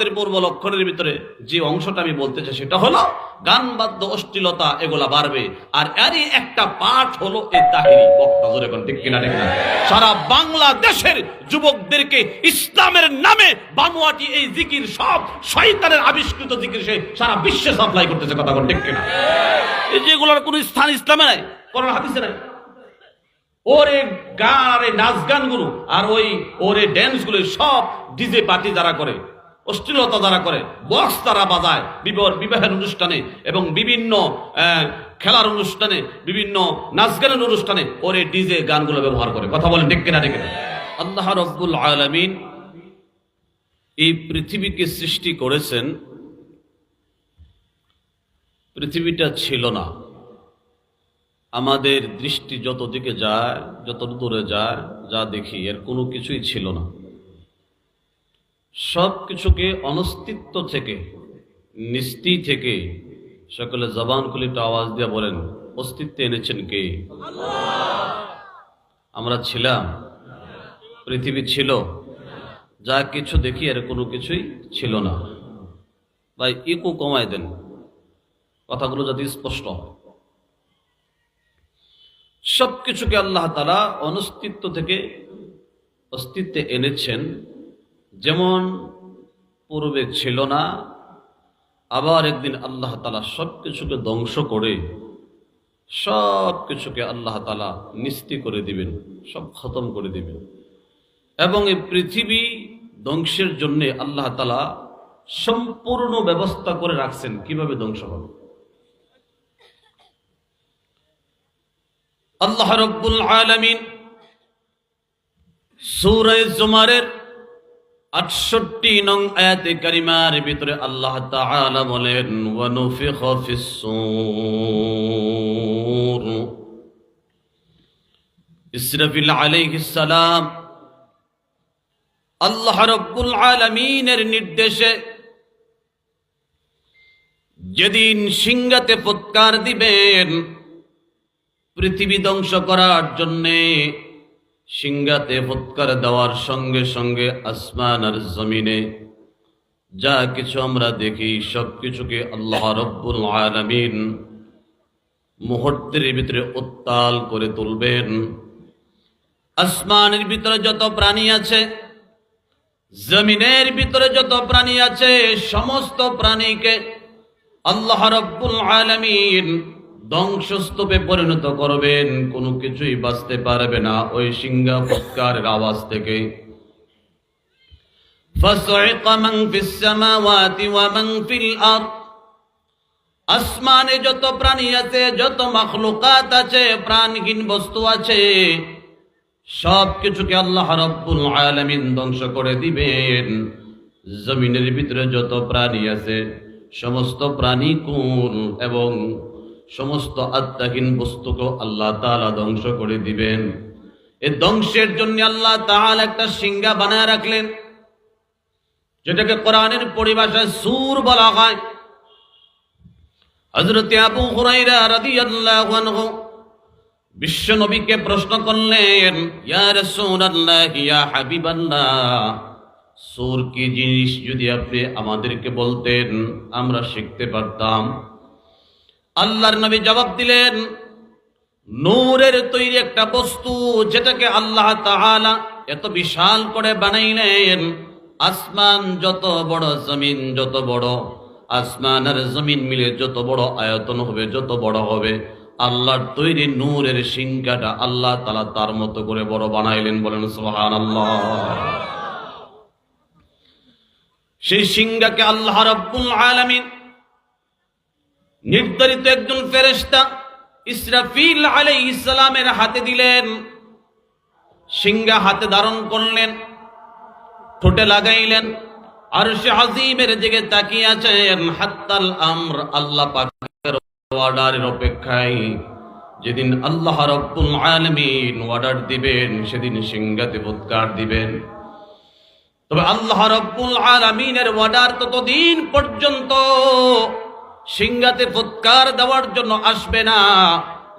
ইবাদতের পূর্ব লক্ষণের ভিতরে যে অংশটা আমি বলতে চাই, সেটা হলো গান বাদ্য অশ্লীলতা এগুলা বাড়বে। আর এরই একটা পাঠ হলো এই তাহিরি বক্তা জোরে কোন, ঠিক কিনা, ঠিক না? সারা বাংলাদেশের যুবকদেরকে ইসলামের নামে বানুয়াটি এই জিকির, সব শয়তানের আবিষ্কৃত জিকির সে সারা বিশ্বে সাপ্লাই করতেছে, কথা কোন, ঠিক কিনা? এই যেগুলোর কোনো স্থান ইসলামে নাই, কোরআন হাদিসে নাই? ওরে গান আর নাচ গানগুলো, আর ওই ওরে ড্যান্সগুলো সব ডিজে পার্টি যারা করে অশ্লীলতা যারা করে বক্স তারা বাজায় বিবাহ বিবাহের অনুষ্ঠানে এবং বিভিন্ন খেলার অনুষ্ঠানে, বিভিন্ন নাচ গানের অনুষ্ঠানে ওরে ডিজে গানগুলো ব্যবহার করে। কথা বলেন ডেকে না ডেকে আল্লাহ রব্বুল আলমিন এই পৃথিবীকে সৃষ্টি করেছেন। পৃথিবীটা ছিল না। আমাদের দৃষ্টি যত দিকে যায় যত দূরে যায়, যা দেখি, এর কোনো কিছুই ছিল না। সব কিছুকে অনস্তিত্ব থেকে নিস্তি থেকে সকলে জবান খুলে একটু আওয়াজ দিয়ে বলেন, অস্তিত্বে এনেছেন কে? আমরা ছিলাম, পৃথিবী ছিল, যা কিছু দেখি এর কোনো কিছুই ছিল না। ভাই, ইকো কমায় দেন, কথাগুলো যাতে স্পষ্ট হয়। সব কিছুকে আল্লাহ তালা অনস্তিত্ব থেকে, অস্তিত্বে এনেছেন যেমন পূর্বে ছিল না, আবার একদিন আল্লাহ তালা সব কিছুকে ধ্বংস করে সব কিছুকে আল্লাহ তালা নিস্তি করে দিবেন, সব খতম করে দিবেন। এবং এই পৃথিবী ধ্বংসের জন্যে আল্লাহ তালা সম্পূর্ণ ব্যবস্থা করে রাখছেন, কীভাবে ধ্বংস হবে? আল্লাহ রব্বুল আলামিন সূরা জুমারের 68 নং আয়াতে কারিমার ভিতরে আল্লাহ তাআলা বলেন ওয়া নুফিখা ফিস সূর। ইসরাফিল আলাইহিস সালাম আল্লাহ রব্বুল আলামিনের নির্দেশে যেদিন সিংহাতে ফুৎকার দিবেন, পৃথিবী ধ্বংস করার জন্যে সিংহাতে ফুৎকার দেওয়ার সঙ্গে সঙ্গে আসমান আর জমিনে যা কিছু আমরা দেখি, সব কিছুকে আল্লাহ রব্বুল আলামিন মুহূর্তের ভিতরে উত্তাল করে তুলবেন। আসমানের ভিতরে যত প্রাণী আছে, জমিনের ভিতরে যত প্রাণী আছে, সমস্ত প্রাণীকে আল্লাহ রব্বুল আলামিন ধ্বংসস্তূপে পরিণত করবেন, কোনো কিছুই বাঁচতে পারবে না ওই সিংহা ফুৎকারের আওয়াজ থেকে। আসমানে যত প্রাণী আছে, যত মখলুকাত আছে, প্রাণহীন বস্তু আছে সব কিছুকে আল্লাহ রব্বুল আলমিন ধ্বংস করে দিবেন। জমিনের ভিতরে যত প্রাণী আছে, সমস্ত প্রাণী কুল এবং সমস্ত আত্মাহীন বস্তুকে আল্লাহ তাআলা ধ্বংস করে দিবেন। এই ধ্বংসের জন্য আল্লাহ তাআলা একটা সিংহা বানায় রাখলেন, যেটাকে কোরআনের পরিভাষায় সুর বলা হয়। হযরত আবু হুরায়রা রাদিয়াল্লাহু আনহু বিশ্ব নবীকে প্রশ্ন করলেন, ইয়া রাসূলুল্লাহ, ইয়া হাবিবাল্লাহ, সুর কি জিনিস যদি আপনি আমাদেরকে বলতেন, আমরা শিখতে পারতাম। আল্লাহর নবী জবাব দিলেন, নূরের তৈরি একটা বস্তু যেটাকে আল্লাহ তাআলা এত বিশাল করে বানাইলেন, আসমান যত বড়, জমিন যত বড়, আসমান আর জমিন মিলে যত বড় আয়তন হবে, যত বড় হবে, আল্লাহর তৈরি নূরের সিংহাটা আল্লাহ তালা তার মতো করে বড় বানাইলেন বলেন সোহান আল্লাহ সেই সিংহাকে আল্লাহ রব্বুল আলামিন নির্ধারিত একজন ফেরেশতা ইসরাফিল আলাইহিস ইসলামের হাতে দিলেন, সিংহা হাতে ধারণ করলেন, ঠোঁটে লাগাইলেন আর সে আজিমের দিকে তাকিয়ে আছেন, হাত্তাল আমর আল্লাহ অর্ডারের অপেক্ষায়। যেদিন আল্লাহ রব্বুল আলামিন অর্ডার দিবেন, সেদিন সিংহাতে ফুৎকার দিবেন। তবে আল্লাহ রব্বুল আলামিনের অর্ডার ততদিন পর্যন্ত সিংহাতে ফুৎকার দেওয়ার জন্য আসবে না।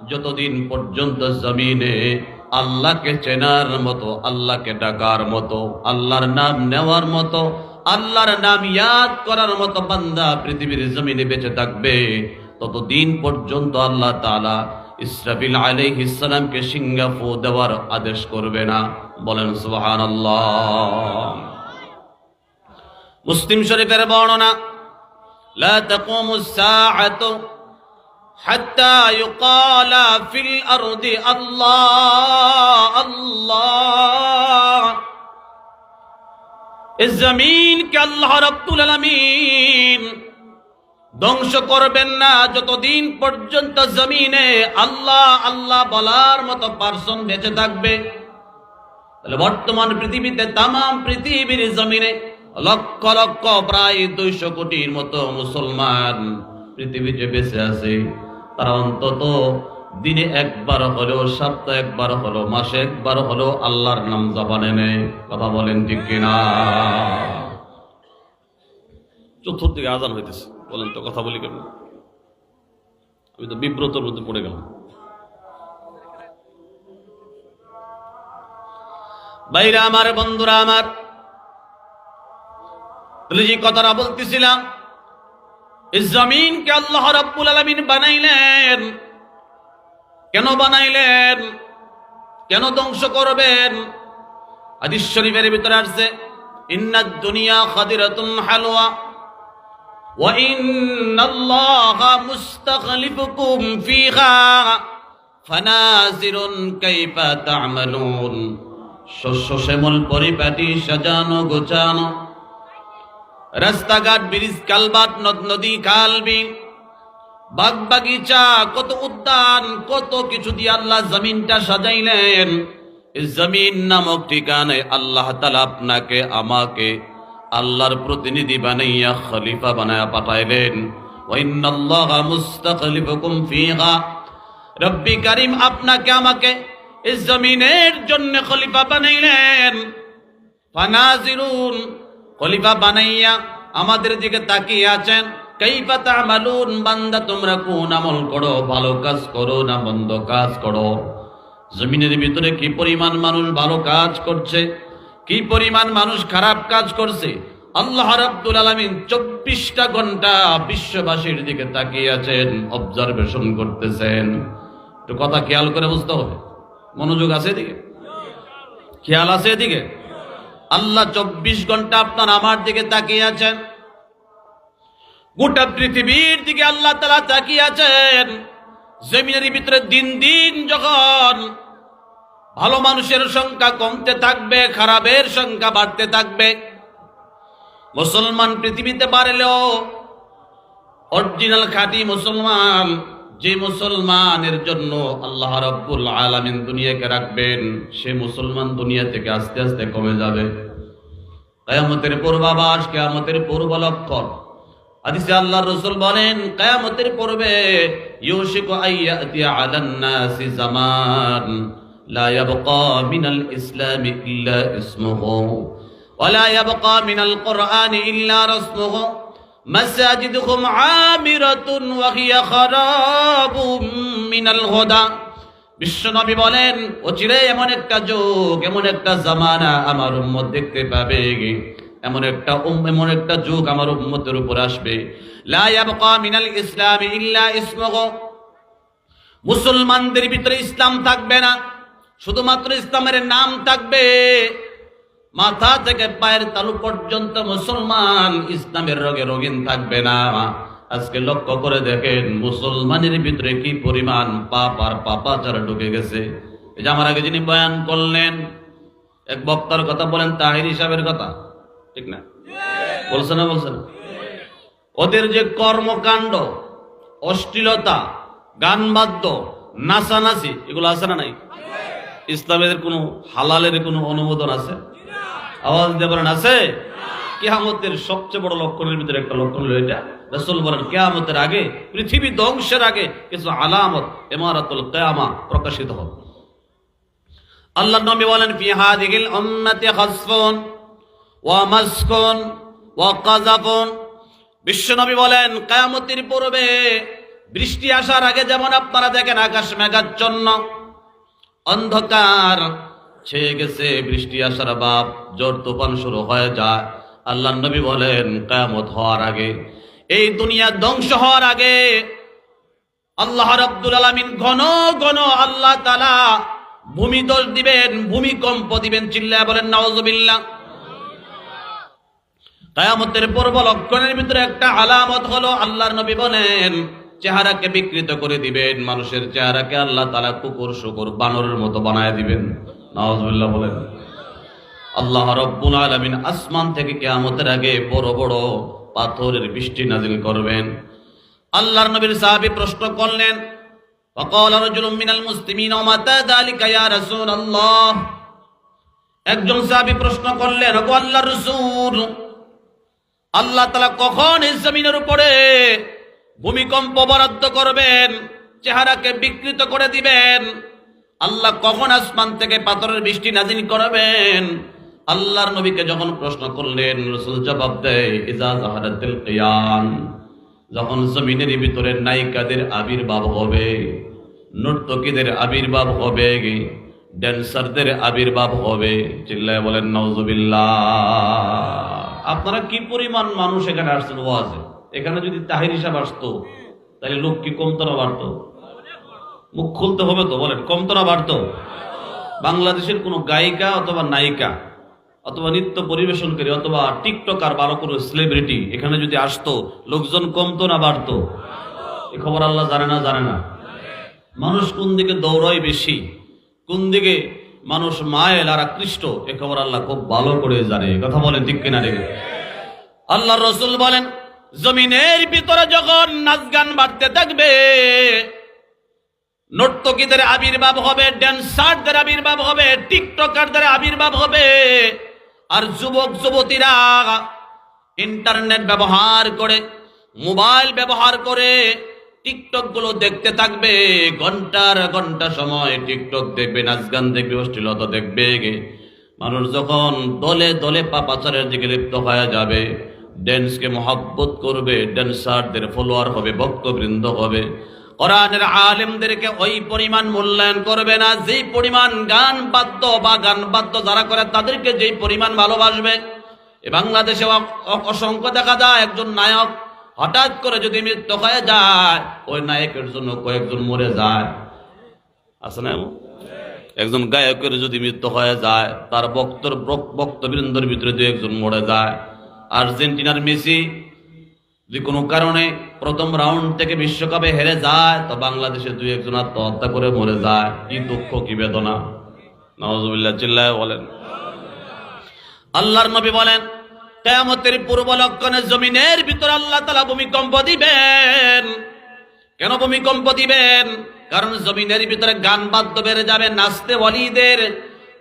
যতদিন পর্যন্ত জমিনে আল্লাহকে চেনার মতো, আল্লাহকে ডাকার মতো, আল্লাহর নাম নেওয়ার মতো, আল্লাহর নাম ইয়াদ করার মতো বান্দা পৃথিবীর জমিনে বেঁচে থাকবে, ততদিন পর্যন্ত আল্লাহ তাআলা ইসরাফিল আলাইহিস সালামকে সিঙ্গাফু দেওয়ার আদেশ করবে না। বলেন সুবহানাল্লাহ। মুসলিম শরীফের বর্ণনা لا تقوم الساعة حتى يقال في الأرض الله الله اس زمین کے اللہ رب العالمین ধ্বংস করবেন না। যতদিন পর্যন্ত জমিনে আল্লাহ আল্লাহ বলার মতো পার্সন বেঁচে থাকবে, তাহলে বর্তমান পৃথিবীতে তাম পৃথিবীর জমিনে লক্ষ লক্ষ, প্রায় দুইশো কোটির মতো মুসলমান পৃথিবীতে বেঁচে আছে। তারা অন্তত দিনে একবার হলেও, সপ্তাহে একবার হলো মাসে একবার হলেও আল্লাহর নাম জবানে নেয়। কথা বলেন ঠিক কিনা? চতুর্দিকে আজান হইতেছে। বলেন তো, কথা বলি কেমন? আমি তো বিব্রতর মধ্যে পড়ে গেলাম। বাইরে আমার, বন্ধুরা আমার তাহলে যে কথাটা বলতেছিলাম জমিনকে আল্লাহ রাব্বুল আলামিন বানাইলেন। কেন বানাইলেন? কেন ধ্বংস করবেন? হাদিস শরীফের ভিতরে আসছে, ইন্নাদ দুনিয়া খাদিরাতুন হালওয়া, ওয়া রাস্তাঘাট, ব্রিজ, কালবাট, নদ, নদী খাল বিল বাগ বাগিচা কত উদ্যান, কত কিছু দিয়ে আল্লাহ জমিনটা সাজাইলেন। জমিন নামক ঠিকানায় আল্লাহ তালা আপনাকে, আমাকে আল্লাহর প্রতিনিধি বানাইয়া, খলিফা বানায়া পাঠাইলেন। রব্বি কারিম আপনাকে, আমাকে জমিনের জন্য খলিফা বানাইলেন। খলিফা বানাইয়া আমাদের দিকে তাকিয়ে আছেন। বান্দা, তোমরা কোন করো? ভালো কাজ করো না কাজ করো? জমিনের ভিতরে পরিমাণ মানুষ ভালো কাজ করছে? পরিমাণ মানুষ খারাপ কাজ করছে? চব্বিশটা ঘণ্টা বিশ্ববাসীর দিকে তাকিয়ে আছেন অবজারভেশন করতেছেন। একটু কথা খেয়াল করে বুঝতে হবে। মনোযোগ আছে এদিকে? খেয়াল আছে এদিকে? আল্লাহ চব্বিশ ঘণ্টা আপনার আমার দিকে তাকিয়ে আছেন। গোটা পৃথিবীর দিকে আল্লাহ তালা তাকিয়ে আছেন। জমিনের ভিতরে দিন দিন যখন ভালো মানুষের সংখ্যা কমতে থাকবে, খারাপের সংখ্যা বাড়তে থাকবে, মুসলমান পৃথিবীতে বাড়লেও অরিজিনাল খাঁটি মুসলমান যে মুসলমানের জন্য আল্লাহ রব্বুল আলমিন দুনিয়াকে রাখবেন, সে মুসলমান দুনিয়া থেকে আস্তে আস্তে কমে যাবে। কয়ামতের পূর্বাবাস কেয়ামতের পূর্ব লক্ষণ আদিসে আল্লাহ রসুল বলেন, কয়ামতের পূর্বে, ইউশিক আইয়াতি আলান নাসি জামান, লা ইয়াবকা মিনাল ইসলামি ইল্লা ইসমুহু, ওয়া লা ইয়াবকা মিনাল কুরআনি ইল্লা রাসমুহু। مساجدكم عامرة وهي خراب من الهدى বিশ্বনবী বলেন অচিরে এমন একটা যুগ এমন একটা জামানা আমার উম্মত দেখতে পাবে এমন একটা উম- এমন একটা যুগ আমার উম্মতের উপর আসবে লা ইয়াবকা মিনাল ইসলামি ইল্লা ইসমুহু মুসলমানদের ভিতরে ইসলাম থাকবে না শুধুমাত্র ইসলামের নাম থাকবে মাথা থেকে পায়ের তালু পর্যন্ত মুসলমান ইসলামের রোগে রোগীন থাকবে না। আজকে লক্ষ্য করে দেখেন মুসলমানের ভিতরে কি পরিমাণ পাপ আর পাপাচার ঢুকে গেছে। এই যে আমার আগে যিনি বয়ান করলেন, এক বক্তার কথা বলেন, তাহির হিসাবের কথা। ঠিক না? বলছে না বলছে না? ওদের যে কর্মকাণ্ড, অশ্লীলতা গান বাদ্য নাচানাচি, এগুলো আছে না নাই? ইসলামের কোনো হালালের কোনো অনুমোদন আছে? আওয়াজ দিয়ে বলেন, আছে? কেয়ামতের সবচেয়ে বড় লক্ষণের ভিতরে একটা লক্ষণ হলো এটা। রসুল বলেন, কেয়ামতের আগে, পৃথিবী ধ্বংসের আগে কিছু আলামত ইমারাতুল কেয়ামা প্রকাশিত হবে। আল্লাহ নবী বলেন, ফি হাদিহিল উম্মতি খাসফুন ওয়া মাসকুন ওয়া কাযাফুন। বিশ্বনবী বলেন, কিয়ামতের পূর্বে বৃষ্টি আসার আগে যেমন আপনারা দেখেন আকাশ মেঘাচ্ছন্ন, অন্ধকার ছেয়ে গেছে, বৃষ্টি আসার বাপ, জ্বর তুফান শুরু হয়ে যায়। আল্লাহ নবী বলেন, কায়ামত হওয়ার আগে, এই দুনিয়া ধ্বংস হওয়ার আগে আল্লাহ রাব্বুল আলামিন ঘন ঘন আল্লাহ তাআলা ভূমি দোষ দিবেন, ভূমিকম্প দিবেন, চিল্লায় বলেন, নাউজুবিল্লাহ। কায়ামতের পূর্ব লক্ষণের ভিতরে একটা আলামত হলো, আল্লাহর নবী বলেন, চেহারাকে বিকৃত করে দিবেন, মানুষের চেহারাকে আল্লাহ তালা কুকুর, শুকুর, বানরের মতো বানায় দিবেন। নাউজুবিল্লাহ বলেন আল্লাহ রব্বুল আলামিন আসমান থেকে কিয়ামতের আগে বড় বড় পাথরের বৃষ্টি নাজিল করবেন আল্লাহর নবীর সাহাবী প্রশ্ন করলেন فقال رجل من المسلمين ومتى ذلك يا رسول الله একজন সাহাবী প্রশ্ন করলেন ওগো আল্লাহর রাসূল আল্লাহ তাআলা কখন এই জমিনের উপরে ভূমিকম্প বরাদ্দ করবেন চেহারাকে বিকৃত করে দিবেন আল্লাহ কখন আসমান থেকে পাথরের বৃষ্টি নাজিল করাবেন? আল্লাহর নবীকে যখন প্রশ্ন করলেন, রসুল জবাব দেয় ইজা জাহারাতিল কিয়ান। যখন জমিনের ভিতরে নায়িকাদের আবির্ভাব হবে, নর্তকীদের আবির্ভাব হবে ড্যান্সারদের আবির্ভাব হবে, চিল্লায় বলেন নওজুবিল্লাহ আপনারা কি পরিমাণ মানুষ এখানে আসছেন ওয়াজে? এখানে যদি তাহির হিসাব আসতো, তাহলে লোক কি কমতো না বাড়তো? মুখ খুলতে হবে তো, বলেন কমতো না বাড়তো? বাংলাদেশের কোনো গায়িকা অথবা নায়িকা অথবা নৃত্য পরিবেশনকারী অথবা টিকটকার ভালো কোনো সেলিব্রিটি এখানে যদি আসতো, লোকজন কমতো না বাড়তো? এ খবর আল্লাহ জানে না জানে না। মানুষ কোন দিকে দৌড়ায় বেশি, কোন দিকে মানুষ মায়েল আর আকৃষ্ট, এ খবর আল্লাহ খুব ভালো করে জানে। কথা বলেন ঠিক কিনা রে? আল্লাহ রসুল বলেন, জমিনের ভিতরে যখন নাচ গান বাড়তে থাকবে নর্তকীদের আবির্ভাব হবে ড্যান্সারদের আবির্ভাব হবে টিকটকারদের আবির্ভাব হবে। আর যুবক, যুবতীরা ইন্টারনেট ব্যবহার করে মোবাইল ব্যবহার করে টিকটকগুলো দেখতে থাকবে। ঘণ্টার ঘণ্টা সময় টিকটক দেখবে নাচ গান দেখবে, অশ্লীলতা দেখবে। মানুষ যখন দলে দলে পাপাচারের দিকে লিপ্ত হয়ে যাবে ড্যান্সকে মহাব্বত করবে ড্যান্সারদের ফলোয়ার হবে, ভক্তবৃন্দ হবে। কোরআনের আলেমদেরকে ওই পরিমাণ মূল্যায়ন করবে না, যেই পরিমাণ গান বাদ্য বা গান বাদ্য যারা করে তাদেরকে যেই পরিমাণ ভালোবাসবে। বাংলাদেশে অসংখ্য দেখা যায়, একজন নায়ক হঠাৎ করে যদি মৃত্যু হয়ে যায়, ওই নায়কের জন্য কয়েকজন মরে যায়। আছে না? একজন গায়কের যদি মৃত্যু হয়ে যায়, তার বক্তর বক্তবৃন্দর ভিতরে দু একজন মরে যায়। আর্জেন্টিনার মেসি যদি কোনো কারণে প্রথম রাউন্ড থেকে বিশ্বকাপে হেরে যায়, তো বাংলাদেশের দুই একজন আত্মহত্যা করে মরে যায়। কি দুঃখ, কি বেদনা। নওয়াজুবিল্লাহ চিল্লায় বলেন। আল্লাহর নবী বলেন, কেয়ামতের পূর্ব লক্ষণে জমিনের ভিতর আল্লাহ তালা ভূমিকম্প দিবেন। কেন ভূমিকম্প দিবেন? কারণ জমিনের ভিতরে গান বাদ্য বেড়ে যাবে, নাচতে ওয়ালিদের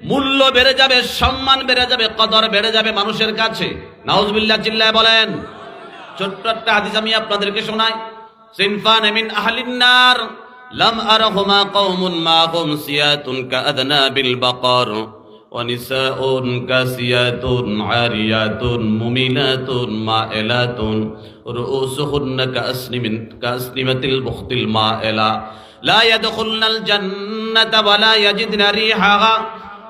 মূল্য বেড়ে যাবে, সম্মান বেড়ে যাবে, কদর বেড়ে যাবে মানুষের কাছে। নাউজবিল্লাহ, চিল্লায় বলেন। ছোট্ট একটা হাদিস আমি আপনাদেরকে শোনাই সিনফান মিন আহলিন নার লাম আরহুমা কওমুন মা হুম সিয়াতুন কাআদনাবিল বাকার ونساء كاسيات عاريات مميلات مائلات رؤوسهن كأسنم كأسنمة البخت المائلة لا يدخلن الجنة ولا يجدن ريحها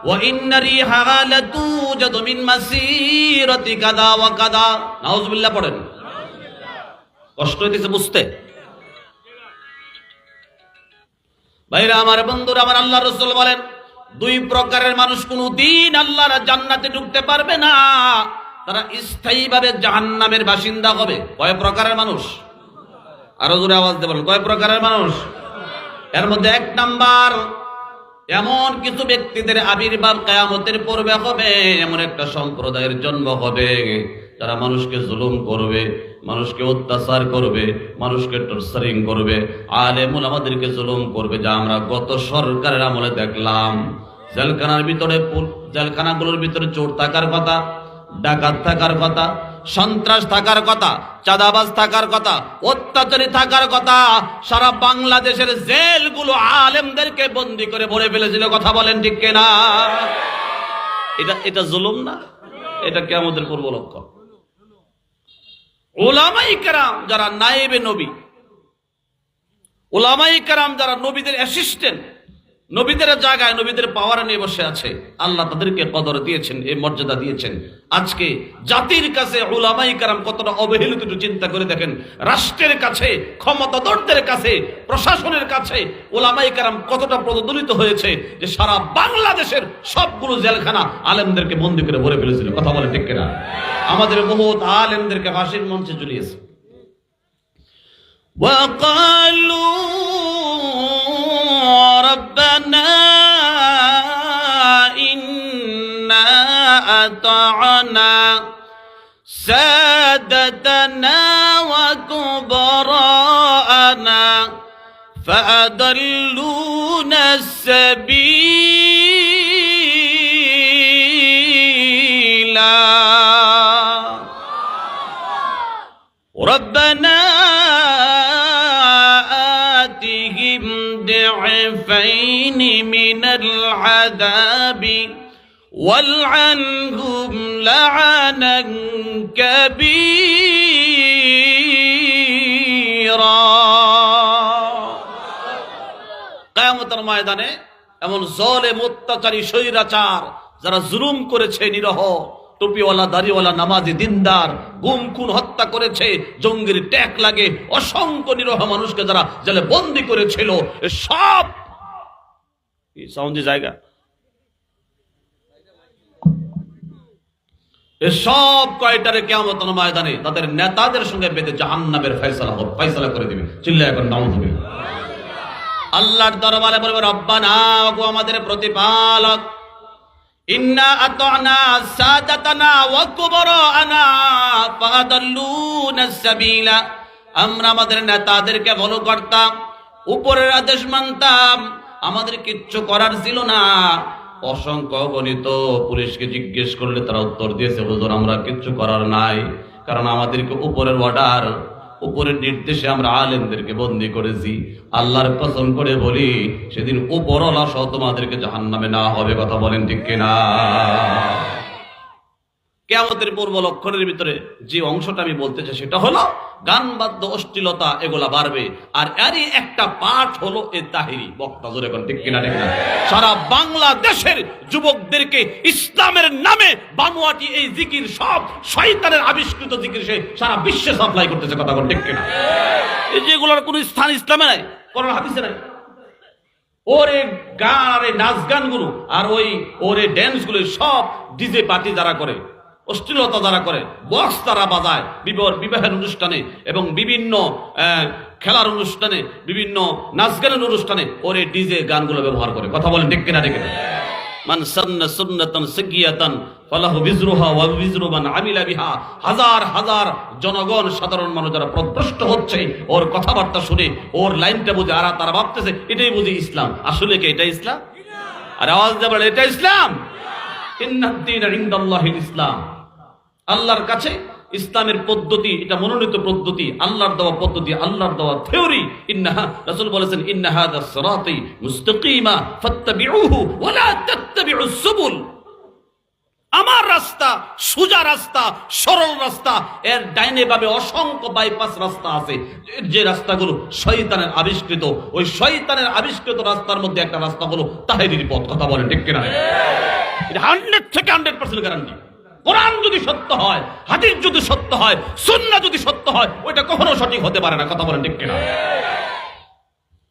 وإن ريحها لتوجد من مسيرة كذا وكذا نعوذ بالله পড়েন কষ্ট হইতেছে বুঝতে? ভাইরা, আমার বন্ধুরা, আমার আল্লাহ রসুল বলেন, দুই প্রকারের মানুষ কোনো দিন আল্লাহর জান্নাতে ঢুকতে পারবে না। তারা স্থায়ীভাবে জাহান্নামের বাসিন্দা হবে। কয় প্রকারের মানুষ? আরও জোরে আওয়াজ দেবেন কয় প্রকারের মানুষ? এর মধ্যে এক নাম্বার, এমন কিছু ব্যক্তিদের আবির্ভাব কায়ামতের পূর্বে হবে, এমন একটা সম্প্রদায়ের জন্ম হবে। যারা মানুষকে জুলুম করবে, মানুষকে অত্যাচার করবে, মানুষকে টর্চারিং করবে, আলেমুল আমাদেরকে জুলুম করবে যা আমরা গত সরকারের আমলে দেখলাম। জেলখানার ভিতরে জেলখানাগুলোর ভিতরে চোর থাকার কথা, ডাকাত থাকার কথা, সন্ত্রাস থাকার কথা, চাঁদাবাজ থাকার কথা, অত্যাচারী থাকার কথা, সারা বাংলাদেশের জেলগুলো আলেমদেরকে বন্দি করে ভরে ফেলেছিল, কথা বলেন ঠিক কেনা? এটা এটা জুলুম না? এটা কে আমাদের পূর্ব লক্ষ্য ওলামাই কারাম যারা নায়েবে নবী ওলামাই কারাম যারা নবীদের অ্যাসিস্ট্যান্ট নবীদের জায়গায় নবীদের পাওয়ার নিয়ে বসে আছে আল্লাহ তাদেরকে কদর দিয়েছেন এই মর্যাদা দিয়েছেন আজকে জাতির কাছে ওলামাই কারাম কতটা অবহেলিত একটু চিন্তা করে দেখেন রাষ্ট্রের কাছে ক্ষমতাধরদের কাছে প্রশাসনের কাছে ওলামাই কারাম কতটা প্রদলিত হয়েছে যে সারা বাংলাদেশের সবগুলো জেলখানা আলেমদেরকে বন্দি করে ভরে ফেলেছিল কথা বলে ঠিক কিনা আমাদের বহুত আলেমদেরকে ফাঁসির মঞ্চে ঝুলিয়েছে وقالوا أطعنا سادتنا وكبراءنا فأضلونا السبيلا ربنا آتهم ضعفين من العذاب والعنهم لعنا كبيرا কায়ামতের ময়দানে এমন জলে অত্যাচারী স্বৈরাচার যারা জুলুম করেছে নিরহ টুপিওয়ালা দাড়িওয়ালা নামাজি দিনদার গুম খুন হত্যা করেছে জঙ্গির ট্যাক লাগে অসংখ্য নিরহ মানুষকে যারা জেলে বন্দি করেছিল এ সব কি সাউন্ডি জায়গা সব কয়টারে কেমন ময়দানে তাদের নেতাদের সঙ্গে বেঁধে জাহান্নামের ফয়সালা হোক, ফয়সালা করে দিবে। চিল্লা এখন নাম হবে আল্লাহর দরবারে বলবে, রব্বানা, ওগো আমাদের প্রতিপালক, ইন্না আতানা সাদাতানা ওয়া কুবরানা ফাদাল্লুনা সাবিলা। আমরা আমাদের নেতাদেরকে ফলো করতাম উপরের আদেশ মানতাম, আমাদের কিচ্ছু করার ছিল না। অসংখ্য গণিত পুলিশকে জিজ্ঞেস করলে তারা উত্তর দিয়েছে, হুজুর, আমরা কিচ্ছু করার নাই। কারণ আমাদেরকে উপরের অর্ডার উপরের নির্দেশে আমরা আলেমদেরকে বন্দি করেছি। আল্লাহর কসম করে বলি, সেদিন উপরওয়ালা সহ তোমাদেরকে জাহান্নামে না হবে। কথা বলেন ঠিক কিনা? কেয়ামতের পূর্ব লক্ষণের ভিতরে যে অংশটা আমি বলতে চাই সেটা হলো, গান বাদ্য অশ্লীলতা এগুলা বাড়বে। আর এরই একটা পাঠ হলো এ তাহিরি। বক্তা জোরে কোন ঠিক কিনা, ঠিক না? সারা বাংলাদেশের যুবকদেরকে ইসলামের নামে বানুয়াটি এই জিকির, সব শয়তানের আবিষ্কৃত জিকির সে সারা বিশ্বে সাপ্লাই করতেছে, কথা কোন ঠিক কিনা? এই যেগুলোর কোনো স্থান ইসলামে নাই, কোরআন হাদিসে নাই। ওরে গান আর নাচ গানগুলো আর ওই ওরে ড্যান্সগুলো সব ডিজে পার্টি যারা করে অশ্লীলতা যারা করে বক্স তারা বাজায় বিবাহ বিবাহের অনুষ্ঠানে এবং বিভিন্ন খেলার অনুষ্ঠানে বিভিন্ন নাচ গানের অনুষ্ঠানে ওরে ডিজে গানগুলো ব্যবহার করে। কথা বলেন ঠিক কিনা ঠিক মান সান্না সুন্নাতান সাগিয়াতান ফালাহু বিজরুহা ওয়া বিজরু মান আমিলা বিহা। হাজার হাজার জনগণ সাধারণ মানুষ যারা প্রত্যষ্ট হচ্ছে ওর কথাবার্তা শুনে ওর লাইনটা বুঝে আর তারা ভাবতেছে এটাই বুঝি ইসলাম। আসলে কি এটা ইসলাম? আর আওয়াজ দিয়ে বলে এটা ইসলাম? ইন্নাদ্দিন ইনদাল্লাহিল ইসলাম। আল্লাহর কাছে ইসলামের পদ্ধতি, এটা মনোনীত পদ্ধতি, আল্লাহর দেওয়া পদ্ধতি, আল্লাহর দেওয়া থিওরি ইন্নাহা, রাসূল বলেছেন ইন্না হাদা সিরাতি মুস্তাকিমা, ফাত্তাবিউহু ওয়া লা সুবুল। আমার রাস্তা সোজা রাস্তা, সরল রাস্তা, এর ডাইনে ভাবে অসংখ্য বাইপাস রাস্তা আছে। যে রাস্তাগুলো শয়তানের আবিষ্কৃত, ওই শয়তানের আবিষ্কৃত রাস্তার মধ্যে একটা রাস্তা হলো তাহেরির পথ, কথা বলে ঠিক কিনা? হান্ড্রেড থেকে হান্ড্রেড পার্সেন্ট গ্যারান্টি কোরআন যদি সত্য হয়, হাদিস যদি সত্য হয়, সুন্নাহ যদি সত্য হয়, ওইটা কখনো সঠিক হতে পারে না। কথা বলেন ঠিক কিনা?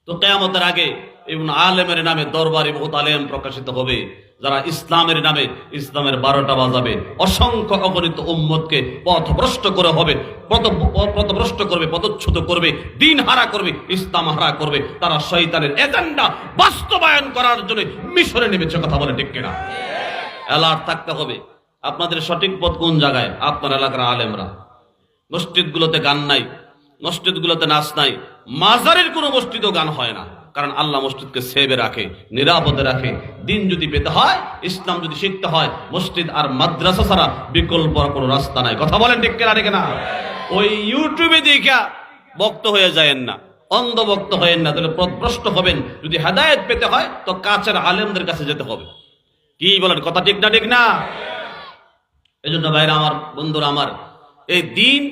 তো কেয়ামতের আগে এবং আলেমের নামে দরবারে বহুত আলেম প্রকাশিত হবে, যারা ইসলামের নামে ইসলামের বারোটা বাজাবে। অসংখ্য অগণিত উম্মতকে পথভ্রষ্ট করে হবে, পথ- পথভ্রষ্ট করবে, পদচ্যুত করবে, দিন হারা করবে, ইসলাম হারা করবে। তারা শয়তানের এজেন্ডা বাস্তবায়ন করার জন্য মিশরে নেমেছে। কথা বলে ঠিক কিনা? অ্যালার্ট থাকতে হবে। আপনাদের সঠিক পথ কোন জায়গায়? আপনার এলাকার আলেমরা। মসজিদগুলোতে গান নাই, মসজিদগুলোতে নাচ নাই, মাজারের কোনো মসজিদও গান হয় না। কারণ আল্লাহ মসজিদকে সেবে রাখে, নিরাপদে রাখে, দিন যদি পেতে হয়, ইসলাম যদি শিখতে হয়, মসজিদ আর মাদ্রাসা ছাড়া বিকল্প কোনো রাস্তা নাই। কথা বলেন ঠিক কেনা, ঠিক না? ওই ইউটিউবে দেখা বক্ত হয়ে যায়েন না অন্ধ বক্ত হয়েন না, তাহলে প্রশ্ন হবেন। যদি হেদায়েত পেতে হয়, তো কাছের আলেমদের কাছে যেতে হবে। কি বলেন, কথা ঠিক না ঠিক না? এই জন্য ভাইরা আমার, বন্ধুরা আমার, এই দিন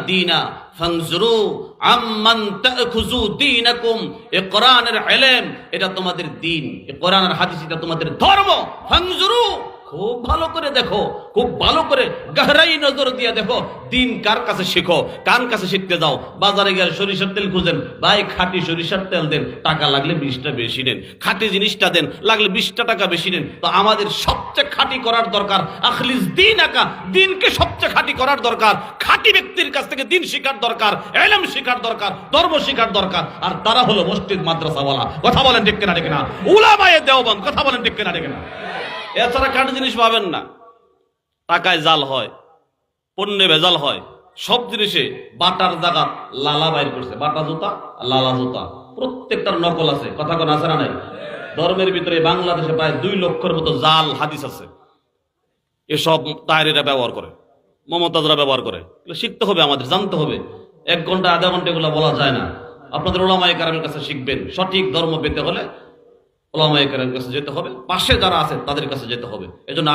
দীনা এ এটা তোমাদের দিন, এ কোরআনের হাদিস এটা তোমাদের ধর্ম, ফানজুরু। খুব ভালো করে দেখো, খুব ভালো করে গহরাই নজর দিয়ে দেখো, দিন কার কাছে শিখো, কার কাছে শিখতে যাও? বাজারে গিয়ে সরিষার তেল খুঁজেন, ভাই খাঁটি সরিষার তেল দেন, টাকা লাগলে বিশটা বেশি নেন, খাঁটি জিনিসটা দেন, লাগলে বিশটা টাকা বেশি নেন। তো আমাদের সবচেয়ে খাঁটি করার দরকার, আখলিস দিন একা, দিনকে সবচেয়ে খাঁটি করার দরকার, খাঁটি ব্যক্তির কাছ থেকে দিন শিখার দরকার, এলম শিখার দরকার, ধর্ম শিখার দরকার, আর তারা হলো মসজিদ মাদ্রাসাওয়ালা। কথা বলেন ঠিক কিনা, ঠিক না উলামায়ে দেওবন্দ, কথা বলেন ঠিক কিনা, ঠিক না এছাড়া কাঠ জিনিস পাবেন না। টাকায় জাল হয়, পণ্যে ভেজাল হয়। সব জিনিসে বাটার জায়গা লালা বাইর করছে। বাটা জুতা লালা জুতা। প্রত্যেকটার নকল আছে। কথা কোন আছে না নাই? ধর্মের ভিতরে বাংলাদেশে প্রায় দুই লক্ষের মতো জাল হাদিস আছে। এসব তাহেরিরা ব্যবহার করে, মমতাজরা ব্যবহার করে। শিখতে হবে আমাদের, জানতে হবে। এক ঘণ্টা, আধা ঘণ্টা এগুলো বলা যায় না। আপনাদের ওলামায় কারামের কাছে শিখবেন। সঠিক ধর্ম পেতে হলে ওলামায় কাছে যেতে হবে পাশে যারা আছে তাদের কাছে যেতে হবে। এজন্য